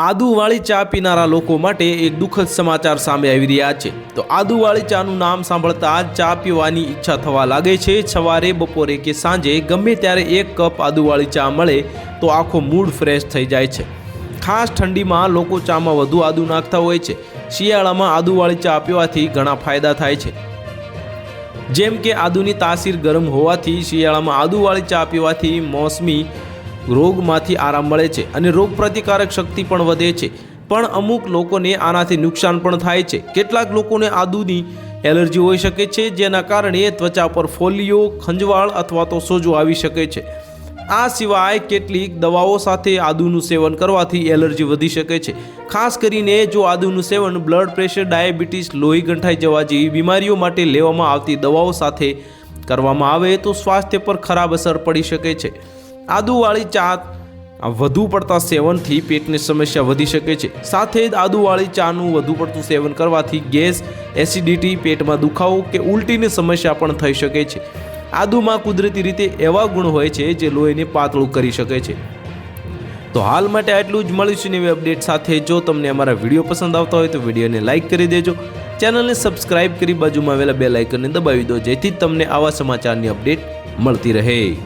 આદુવાળી ચા પીનારા લોકો માટે એક દુઃખદ સમાચાર સામે આવી રહ્યા છે. તો આદુવાળી ચાનું નામ સાંભળતા ચા પીવાની ઈચ્છા થવા લાગે છે. સવારે, બપોરે કે સાંજે ગમે ત્યારે એક કપ આદુવાળી ચા મળે તો આખો મૂડ ફ્રેશ થઈ જાય છે. ખાસ ઠંડીમાં લોકો ચામાં વધુ આદુ નાખતા હોય છે. શિયાળામાં આદુવાળી ચા પીવાથી ઘણા ફાયદા થાય છે. જેમ કે આદુની તાસીર ગરમ હોવાથી શિયાળામાં આદુવાળી ચા પીવાથી મોસમી રોગમાંથી આરામ મળે છે અને રોગ પ્રતિકારક શક્તિ પણ વધે છે. પણ અમુક લોકોને આનાથી નુકસાન પણ થાય છે. કેટલાક લોકોને આદુની એલર્જી હોઈ શકે છે, જેના કારણે ત્વચા પર ફોલિયો, ખંજવાળ અથવા તો સોજો આવી શકે છે. આ સિવાય કેટલીક દવાઓ સાથે આદુનું સેવન કરવાથી એલર્જી વધી શકે છે. ખાસ કરીને જો આદુનું સેવન બ્લડ પ્રેશર, ડાયાબિટીસ, લોહી ગંઠાઈ જવા જેવી બીમારીઓ માટે લેવામાં આવતી દવાઓ સાથે કરવામાં આવે તો સ્વાસ્થ્ય પર ખરાબ અસર પડી શકે છે. આદુવાળી ચા વધુ પડતા સેવનથી પેટની સમસ્યા વધી શકે છે. સાથે જ આદુવાળી ચાનું વધુ પડતું સેવન કરવાથી ગેસ, એસિડિટી, પેટમાં દુખાવો કે ઉલટીની સમસ્યા પણ થઈ શકે છે. આદુમાં કુદરતી રીતે એવા ગુણ હોય છે જે લોહીને પાતળું કરી શકે છે. તો હાલ માટે આટલું જ. મળીશું નવી અપડેટ સાથે. જો તમને અમારા વીડિયો પસંદ આવતા હોય તો વિડીયોને લાઇક કરી દેજો. ચેનલને સબસ્ક્રાઇબ કરી બાજુમાં આવેલા બે લાઇકનને દબાવી દો જેથી તમને આવા સમાચારની અપડેટ મળતી રહે.